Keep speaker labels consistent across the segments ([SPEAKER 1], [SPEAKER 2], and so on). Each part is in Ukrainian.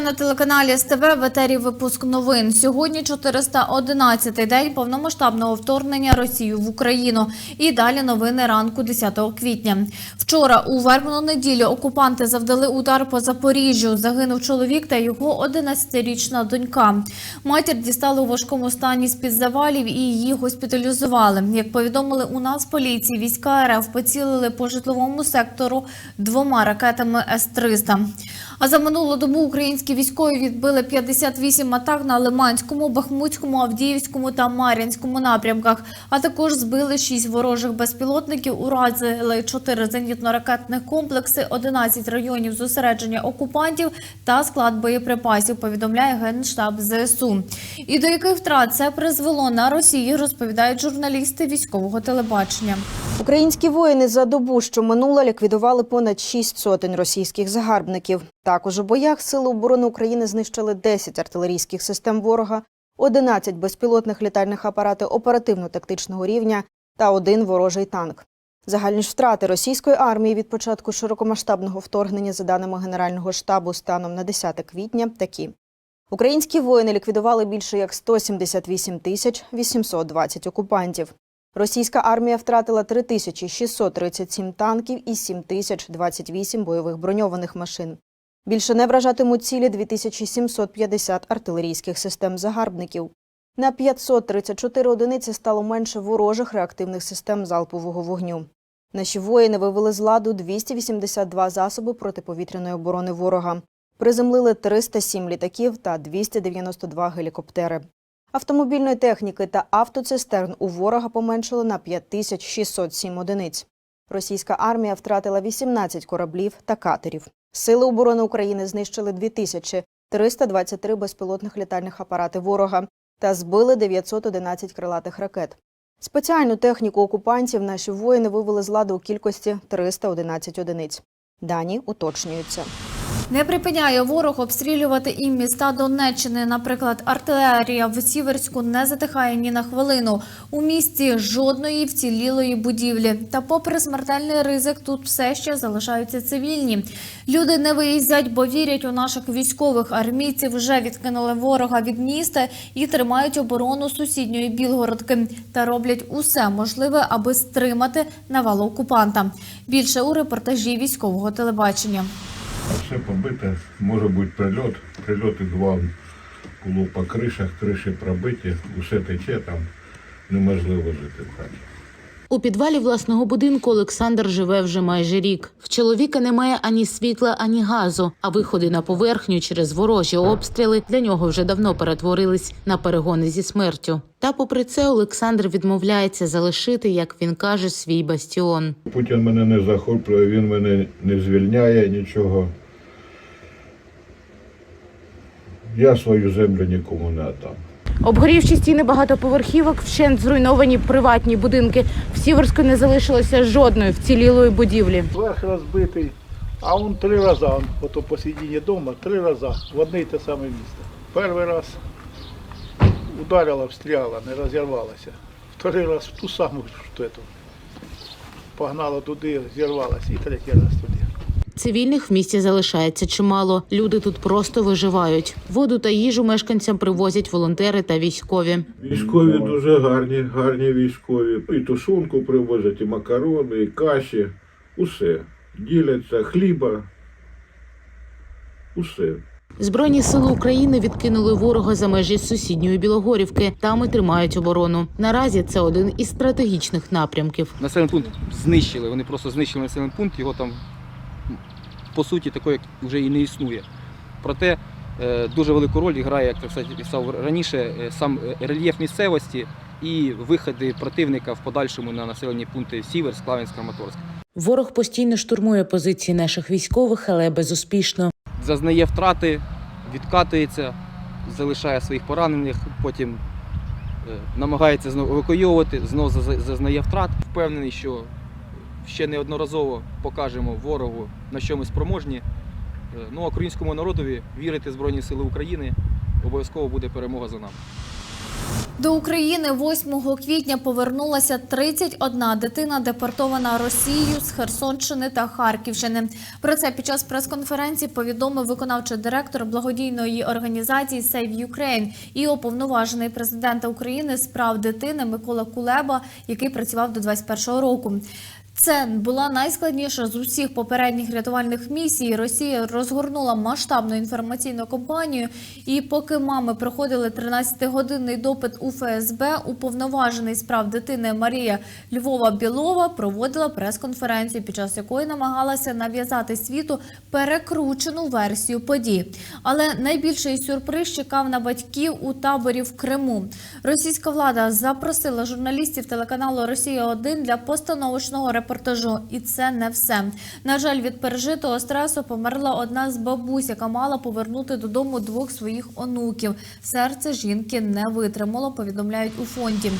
[SPEAKER 1] Вітаю на телеканалі СТВ в етері випуск новин. Сьогодні 411-й день повномасштабного вторгнення Росії в Україну. І далі новини ранку 10 квітня. Вчора у вербну неділю окупанти завдали удар по Запоріжжю. Загинув чоловік та його 11-річна донька. Матір дістали у важкому стані з-під завалів і її госпіталізували. Як повідомили у нас поліції, війська РФ поцілили по житловому сектору двома ракетами С-300. А за минулу добу українські військові відбили 58 атак на Лиманському, Бахмутському, Авдіївському та Мар'їнському напрямках. А також збили 6 ворожих безпілотників, уразили 4 зенітно-ракетних комплекси, 11 районів зосередження окупантів та склад боєприпасів. Повідомляє генштаб ЗСУ. І до яких втрат це призвело на Росії, розповідають журналісти військового телебачення.
[SPEAKER 2] Українські воїни за добу, що минула, ліквідували понад шість сотень російських загарбників. Також у боях Сили оборони України знищили 10 артилерійських систем ворога, 11 безпілотних літальних апарати оперативно-тактичного рівня та один ворожий танк. Загальні втрати російської армії від початку широкомасштабного вторгнення, за даними Генерального штабу, станом на 10 квітня, такі. Українські воїни ліквідували більше як 178 тисяч 820 окупантів. Російська армія втратила 3637 танків і 7028 бойових броньованих машин. Більше не вражатимуть цілі 2750 артилерійських систем загарбників. На 534 одиниці стало менше ворожих реактивних систем залпового вогню. Наші воїни вивели з ладу 282 засоби протиповітряної оборони ворога. Приземлили 307 літаків та 292 гелікоптери. Автомобільної техніки та автоцистерн у ворога поменшало на 5607 одиниць. Російська армія втратила 18 кораблів та катерів. Сили оборони України знищили 2323 безпілотних літальних апарати ворога та збили 911 крилатих ракет. Спеціальну техніку окупантів наші воїни вивели з ладу у кількості 311 одиниць. Дані уточнюються.
[SPEAKER 1] Не припиняє ворог обстрілювати і міста Донеччини. Наприклад, артилерія в Сіверську не затихає ні на хвилину. У місті жодної вцілілої будівлі. Та, попри смертельний ризик, тут все ще залишаються цивільні. Люди не виїздять, бо вірять у наших військових. Армійці вже відкинули ворога від міста і тримають оборону сусідньої Білгородки та роблять усе можливе, аби стримати навалу окупанта. Більше у репортажі військового телебачення.
[SPEAKER 3] Все побите, може бути прильот. Прильоти два було по кришах, криші пробиті, усе тече там, неможливо жити в хаті.
[SPEAKER 4] У підвалі власного будинку Олександр живе вже майже рік. В чоловіка немає ані світла, ані газу. А виходи на поверхню через ворожі обстріли для нього вже давно перетворились на перегони зі смертю. Та, попри це, Олександр відмовляється залишити, як він каже, свій бастіон.
[SPEAKER 3] Путін мене не захоплює, він мене не звільняє нічого. Я свою землю нікому не віддам.
[SPEAKER 5] Обгорівші стіни багатоповерхівок, вщент зруйновані приватні будинки. В Сіверську не залишилося жодної вцілілої будівлі.
[SPEAKER 6] Верх розбитий, а он три рази, он, ото посередині дома, три рази в одне й те саме місце. Перший раз ударила, встряла, не розірвалася. Вторий раз в ту саму що погнала туди, зірвалася, і третій раз туди.
[SPEAKER 4] Цивільних в місті залишається чимало. Люди тут просто виживають. Воду та їжу мешканцям привозять волонтери та військові.
[SPEAKER 3] Військові дуже гарні, гарні військові. І тушунку привозять, і макарони, і каші. Усе. Діляться, хліба. Усе.
[SPEAKER 4] Збройні сили України відкинули ворога за межі сусідньої Білогорівки. Там і тримають оборону. Наразі це один із стратегічних напрямків.
[SPEAKER 7] Населений пункт знищили. Вони просто знищили населений пункт, його там по суті такої вже і не існує. Проте е, дуже велику роль грає, як кстати, писав раніше, е, сам е, рельєф місцевості і виходи противника в подальшому на населені пункти Сівер, Склавянськ, Краматорськ.
[SPEAKER 4] Ворог постійно штурмує позиції наших військових, але безуспішно.
[SPEAKER 7] Зазнає втрати, відкатується, залишає своїх поранених, потім намагається знову евакуйовувати, знову зазнає втрат. Впевнений, що ще неодноразово покажемо ворогу, на що ми спроможні. Е, Ну, а українському народові вірити в Збройні Сили України обов'язково буде перемога за нами.
[SPEAKER 1] До України 8 квітня повернулася 31 дитина, депортована Росією з Херсонщини та Харківщини. Про це під час прес-конференції повідомив виконавчий директор благодійної організації Save Ukraine і уповноважений президента України з прав дитини Микола Кулеба, який працював до 21 року. Це була найскладніша з усіх попередніх рятувальних місій. Росія розгорнула масштабну інформаційну кампанію. І поки мами проходили 13-годинний допит у ФСБ, уповноважений з прав дитини Марія Львова Білова проводила прес-конференцію, під час якої намагалася нав'язати світу перекручену версію подій. Але найбільший сюрприз чекав на батьків у таборі в Криму. Російська влада запросила журналістів телеканалу Росія 1 для постановочного репортажу, і це не все. На жаль, від пережитого стресу померла одна з бабусь, яка мала повернути додому двох своїх онуків. Серце жінки не витримало. Повідомляють у фонді.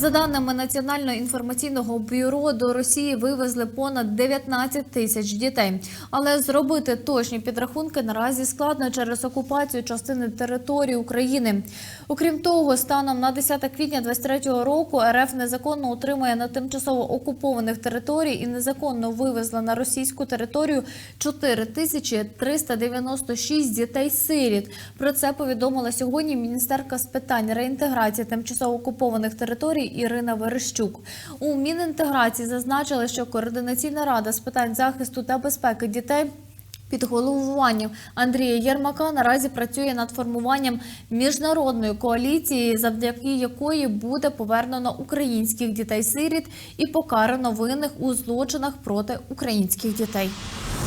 [SPEAKER 1] За даними Національного інформаційного бюро, до Росії вивезли понад 19 тисяч дітей. Але зробити точні підрахунки наразі складно через окупацію частини території України. Окрім того, станом на 10 квітня 23 року РФ незаконно утримує на тимчасово окупованих територій і незаконно вивезла на російську територію 4 тисячі 396 дітей-сиріт. Про це повідомила сьогодні міністерка з питань реінтеграції тимчасово окупованих територій Ірина Верещук. У Мінінтеграції зазначили, що координаційна рада з питань захисту та безпеки дітей. Під головуванням Андрія Єрмака наразі працює над формуванням міжнародної коаліції, завдяки якої буде повернено українських дітей-сиріт і покарано винних у злочинах проти українських дітей.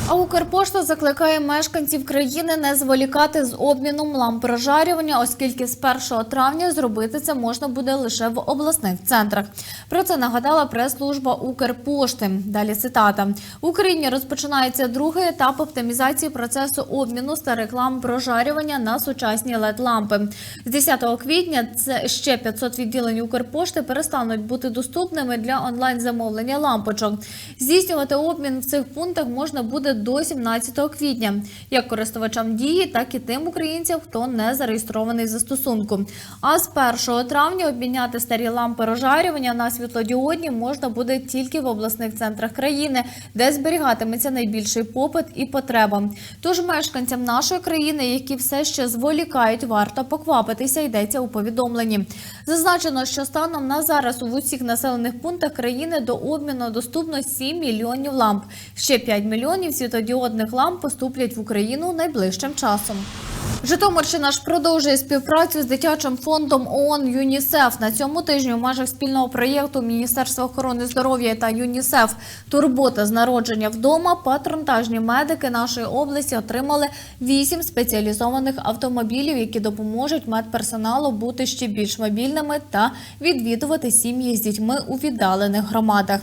[SPEAKER 1] А Укрпошта закликає мешканців країни не зволікати з обміном ламп прожарювання, оскільки з 1 травня зробити це можна буде лише в обласних центрах. Про це нагадала прес-служба Укрпошти. Далі цитата в Україні розпочинається другий етап оптимізації процесу обміну старих ламп прожарювання на сучасні led лампи. З 10 квітня це ще 500 відділень Укрпошти перестануть бути доступними для онлайн замовлення лампочок. Здійснювати обмін в цих пунктах можна буде до 17 квітня, як користувачам дії, так і тим українцям, хто не зареєстрований в застосунку. А з 1 травня обміняти старі лампи розжарювання на світлодіодні можна буде тільки в обласних центрах країни, де зберігатиметься найбільший попит і потреба. Тож мешканцям нашої країни, які все ще зволікають, варто поквапитися, йдеться у повідомленні. Зазначено, що станом на зараз у усіх населених пунктах країни до обміну доступно 7 мільйонів ламп. Ще 5 мільйонів світодіодних ламп поступлять в Україну найближчим часом. Житомирщина ж продовжує співпрацю з дитячим фондом ООН ЮНІСЕФ. На цьому тижні у межах спільного проєкту Міністерства охорони здоров'я та ЮНІСЕФ Турбота з народження вдома патронтажні медики нашої області отримали вісім спеціалізованих автомобілів, які допоможуть медперсоналу бути ще більш мобільними та відвідувати сім'ї з дітьми у віддалених громадах.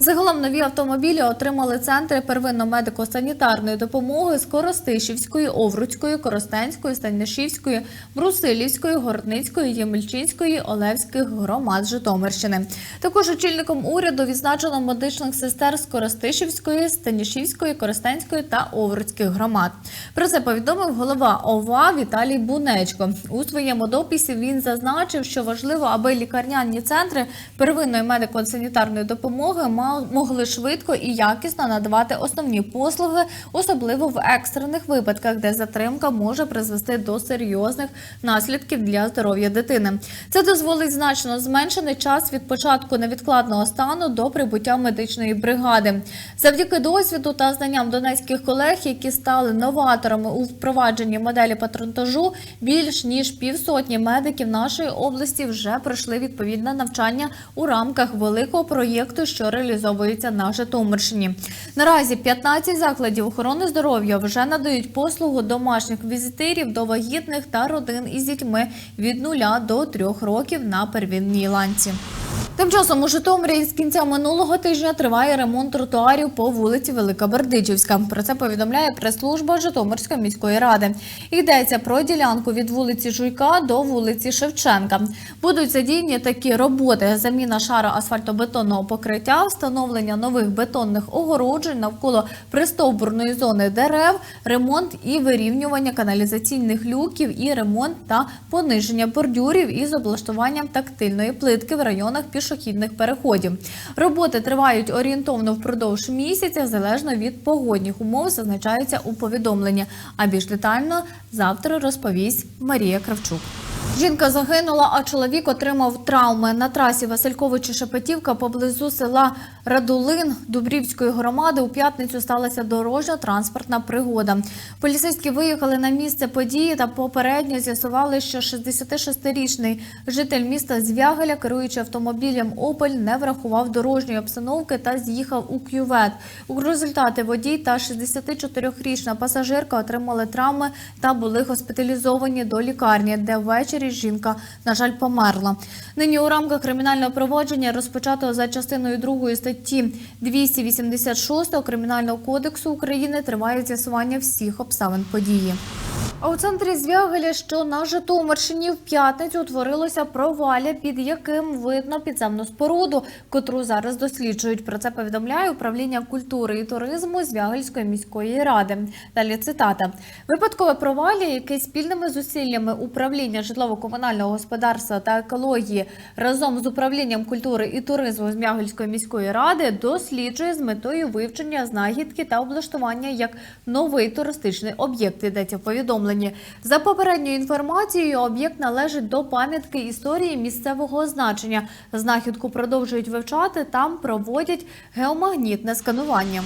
[SPEAKER 1] Загалом нові автомобілі отримали центри первинно-медико-санітарної допомоги з Коростишівської, Овруцької, Коростенської, Станішівської, Брусилівської, Городницької, Ємельчинської, Олевських громад Житомирщини. Також очільником уряду відзначено медичних сестер з Коростишівської, Станішівської, Коростенської та Овруцьких громад. Про це повідомив голова ОВА Віталій Бунечко. У своєму дописі він зазначив, що важливо, аби лікарняні центри первинної медико-санітарної допомоги могли швидко і якісно надавати основні послуги, особливо в екстрених випадках, де затримка може призвести до серйозних наслідків для здоров'я дитини. Це дозволить значно зменшений час від початку невідкладного стану до прибуття медичної бригади. Завдяки досвіду та знанням донецьких колег, які стали новаторами у впровадженні моделі патронтажу, більш ніж півсотні медиків нашої області вже пройшли відповідне навчання у рамках великого проєкту, що реалізовується на Житомирщині. Наразі 15 закладів охорони здоров'я вже надають послугу домашніх візитирів до вагітних та родин із дітьми від 0 до 3 років на первинній ланці. Тим часом у Житомирі з кінця минулого тижня триває ремонт тротуарів по вулиці Велика Бердичівська. Про це повідомляє прес-служба Житомирської міської ради. Йдеться про ділянку від вулиці Жуйка до вулиці Шевченка. Будуть задіяні такі роботи: заміна шара асфальтобетонного покриття, встановлення нових бетонних огороджень навколо пристовбурної зони дерев, ремонт і вирівнювання каналізаційних люків, і ремонт та пониження бордюрів із облаштуванням тактильної плитки в районах пішохідних переходів. Роботи тривають орієнтовно впродовж місяця, залежно від погодних умов, зазначається у повідомленні. А більш детально завтра розповість Марія Кравчук. Жінка загинула, а чоловік отримав травми на трасі Васильковичі Шепетівка поблизу села Радулин Дубрівської громади. У п'ятницю сталася дорожня транспортна пригода. Поліцейські виїхали на місце події та попередньо з'ясували, що 66-річний житель міста Звягеля, керуючи автомобілем Опель, не врахував дорожньої обстановки та з'їхав у кювет. У результаті водій та 64-річна пасажирка отримали травми та були госпіталізовані до лікарні, де ввечері жінка, на жаль, померла. Нині у рамках кримінального проводження розпочатого за частиною 2 статті 286 Кримінального кодексу України триває з'ясування всіх обставин події. А у центрі Звягеля, що на Житомирщині в п'ятницю утворилося провалля, під яким видно підземну споруду, котру зараз досліджують. Про це повідомляє управління культури і туризму Звягельської міської ради. Далі цитата: випадкове провалля, яке спільними зусиллями управління житлово-комунального господарства та екології разом з управлінням культури і туризму Звягельської міської ради досліджує з метою вивчення знахідки та облаштування як новий туристичний об'єкт. Йдеться в повідомленні. За попередньою інформацією, об'єкт належить до пам'ятки історії місцевого значення. Знахідку продовжують вивчати. Там проводять геомагнітне сканування.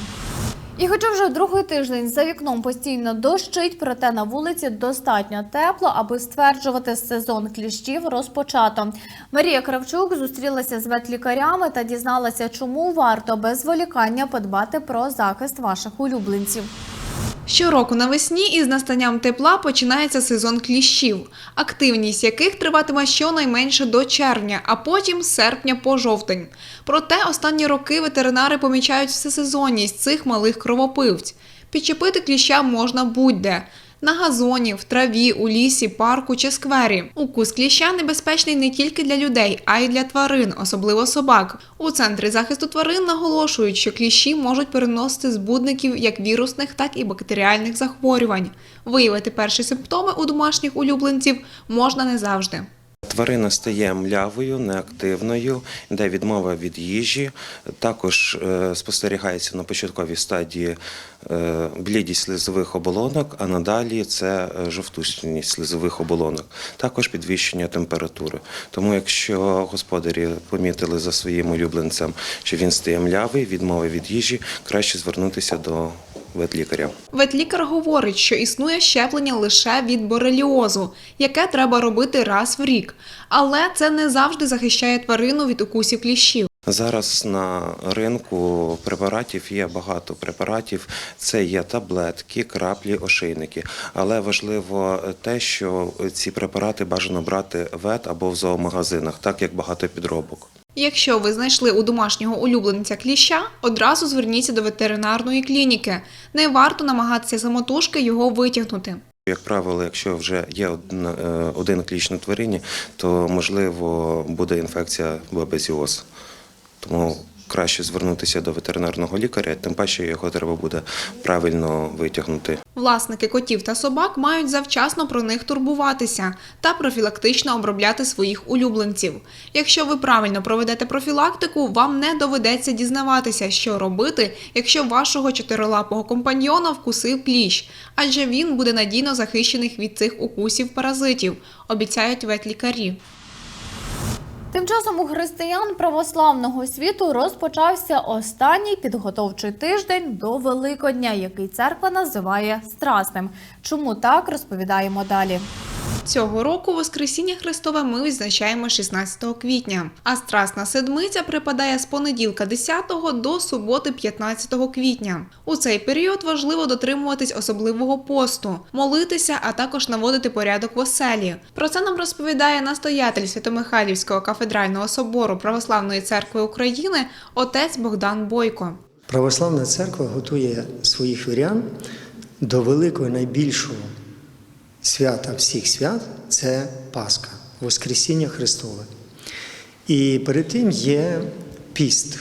[SPEAKER 1] І хоча вже другий тиждень за вікном постійно дощить, проте на вулиці достатньо тепло, аби стверджувати сезон кліщів розпочато. Марія Кравчук зустрілася з ветлікарями та дізналася, чому варто без зволікання подбати про захист ваших улюбленців.
[SPEAKER 8] Щороку навесні із настанням тепла починається сезон кліщів, активність яких триватиме щонайменше до червня, а потім з серпня по жовтень. Проте останні роки ветеринари помічають всесезонність цих малих кровопивць. Підчепити кліща можна будь-де. На газоні, в траві, у лісі, парку чи сквері. Укус кліща небезпечний не тільки для людей, а й для тварин, особливо собак. У центрі захисту тварин наголошують, що кліщі можуть переносити збудників як вірусних, так і бактеріальних захворювань. Виявити перші симптоми у домашніх улюбленців можна не завжди.
[SPEAKER 9] Тварина стає млявою, неактивною, йде відмова від їжі. Також е, спостерігається на початковій стадії е, блідість слизових оболонок, а надалі це е, жовтушність слизових оболонок, також підвищення температури. Тому, якщо господарі помітили за своїм улюбленцем, що він стає млявий, відмови від їжі, краще звернутися до ветлікаря.
[SPEAKER 8] Ветлікар говорить, що існує щеплення лише від бореліозу, яке треба робити раз в рік. Але це не завжди захищає тварину від укусів кліщів.
[SPEAKER 9] Зараз на ринку препаратів є багато препаратів. Це є таблетки, краплі, ошейники. Але важливо те, що ці препарати бажано брати в вет або в зоомагазинах, так як багато підробок.
[SPEAKER 8] Якщо ви знайшли у домашнього улюбленця кліща, одразу зверніться до ветеринарної клініки. Не варто намагатися самотужки його витягнути.
[SPEAKER 9] Як правило, якщо вже є один, е, один кліщ на тварині, то можливо буде інфекція бабезіоз. Тому краще звернутися до ветеринарного лікаря, тим паче його треба буде правильно витягнути.
[SPEAKER 8] Власники котів та собак мають завчасно про них турбуватися та профілактично обробляти своїх улюбленців. Якщо ви правильно проведете профілактику, вам не доведеться дізнаватися, що робити, якщо вашого чотирилапого компаньйона вкусив кліщ, адже він буде надійно захищений від цих укусів паразитів, обіцяють ветлікарі.
[SPEAKER 1] Тим часом у християн православного світу розпочався останній підготовчий тиждень до Великодня, який церква називає страсним. Чому так розповідаємо далі?
[SPEAKER 8] Цього року Воскресіння Христове ми відзначаємо 16 квітня, а Страсна Седмиця припадає з понеділка 10 до суботи 15 квітня. У цей період важливо дотримуватись особливого посту, молитися, а також наводити порядок в оселі. Про це нам розповідає настоятель Святомихайлівського кафедрального собору Православної церкви України отець Богдан Бойко.
[SPEAKER 10] Православна церква готує своїх вірян до великого найбільшого свята всіх свят це Пасха, Воскресіння Христове. І перед тим є піст,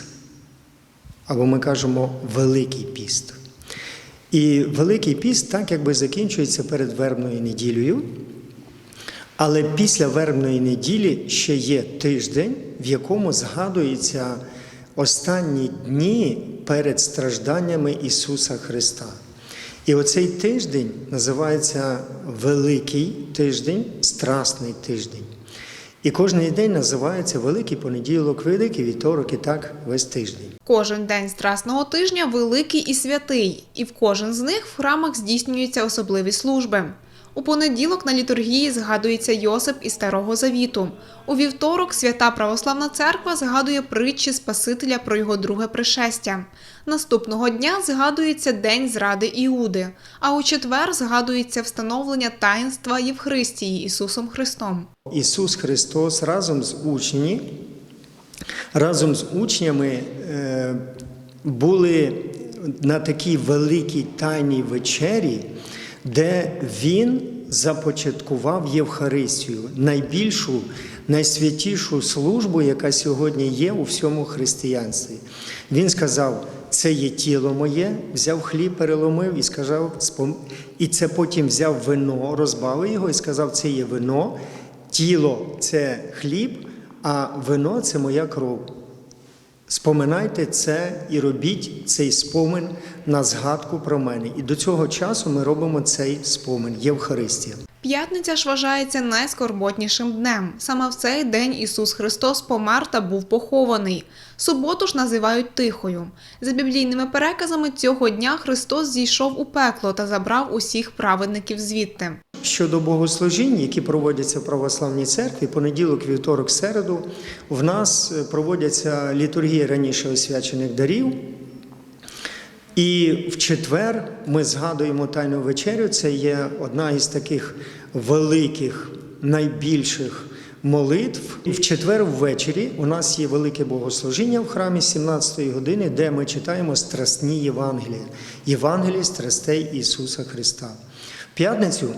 [SPEAKER 10] або ми кажемо Великий піст. І Великий піст так якби закінчується перед вербною неділею. Але після вербної неділі ще є тиждень, в якому згадуються останні дні перед стражданнями Ісуса Христа. І оцей тиждень називається Великий тиждень, Страсний тиждень. І кожен день називається Великий понеділок, Великий вівторок і так весь тиждень.
[SPEAKER 8] Кожен день Страсного тижня великий і святий, і в кожен з них в храмах здійснюються особливі служби. У понеділок на літургії згадується Йосип із Старого Завіту. У вівторок свята Православна Церква згадує притчі Спасителя про його друге пришестя. Наступного дня згадується День зради Іуди, а у четвер згадується встановлення таїнства Євхристії Ісусом Христом.
[SPEAKER 10] Ісус Христос разом з учнями, разом з учнями е, були на такій великій тайній вечері, де Він започаткував Євхаристію, найбільшу, найсвятішу службу, яка сьогодні є у всьому християнстві. Він сказав: це є тіло моє, взяв хліб, переломив і сказав, і це потім взяв вино, розбавив його і сказав, це є вино. Тіло це хліб, а вино це моя кров. Споминайте це і робіть цей спомин на згадку про мене. І до цього часу ми робимо цей спомин Євхаристія.
[SPEAKER 8] П'ятниця ж вважається найскорботнішим днем. Саме в цей день Ісус Христос помер та був похований. Суботу ж називають тихою. За біблійними переказами цього дня Христос зійшов у пекло та забрав усіх праведників звідти.
[SPEAKER 10] Щодо богослужінь, які проводяться в православній церкві, понеділок, вівторок, середу, в нас е, проводяться літургії раніше освячених дарів. І в четвер ми згадуємо Тайну вечерю. Це є одна із таких великих, найбільших молитв. В четвер ввечері у нас є велике богослужіння в храмі 17 години, де ми читаємо страсні Євангелія, Євангелії страстей Ісуса Христа. В п'ятницю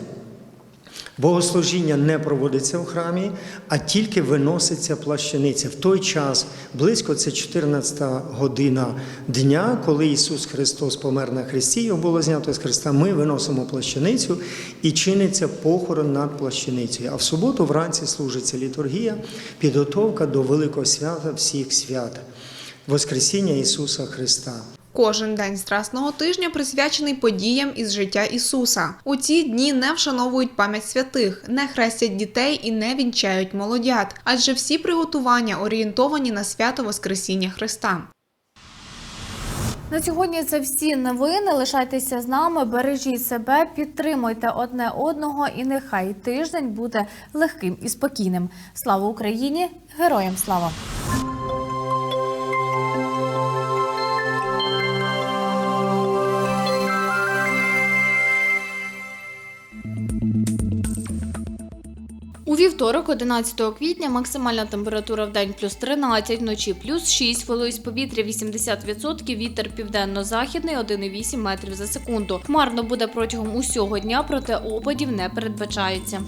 [SPEAKER 10] Богослужіння не проводиться в храмі, а тільки виноситься плащаниця. В той час, близько це 14 година дня, коли Ісус Христос помер на хресті, його було знято з хреста, ми виносимо плащаницю і чиниться похорон над плащаницею. А в суботу вранці служиться літургія, підготовка до великого свята всіх свят Воскресіння Ісуса Христа.
[SPEAKER 8] Кожен день Страсного тижня присвячений подіям із життя Ісуса. У ці дні не вшановують пам'ять святих, не хрестять дітей і не вінчають молодят, адже всі приготування орієнтовані на свято Воскресіння Христа.
[SPEAKER 1] На сьогодні це всі новини. Лишайтеся з нами, бережіть себе, підтримуйте одне одного, і нехай тиждень буде легким і спокійним. Слава Україні! Героям слава! Вівторок, 11 квітня, максимальна температура в день плюс 13, вночі плюс 6, вологість повітря 80%, вітер південно-західний 1,8 метрів за секунду. Хмарно буде протягом усього дня, проте опадів не передбачається.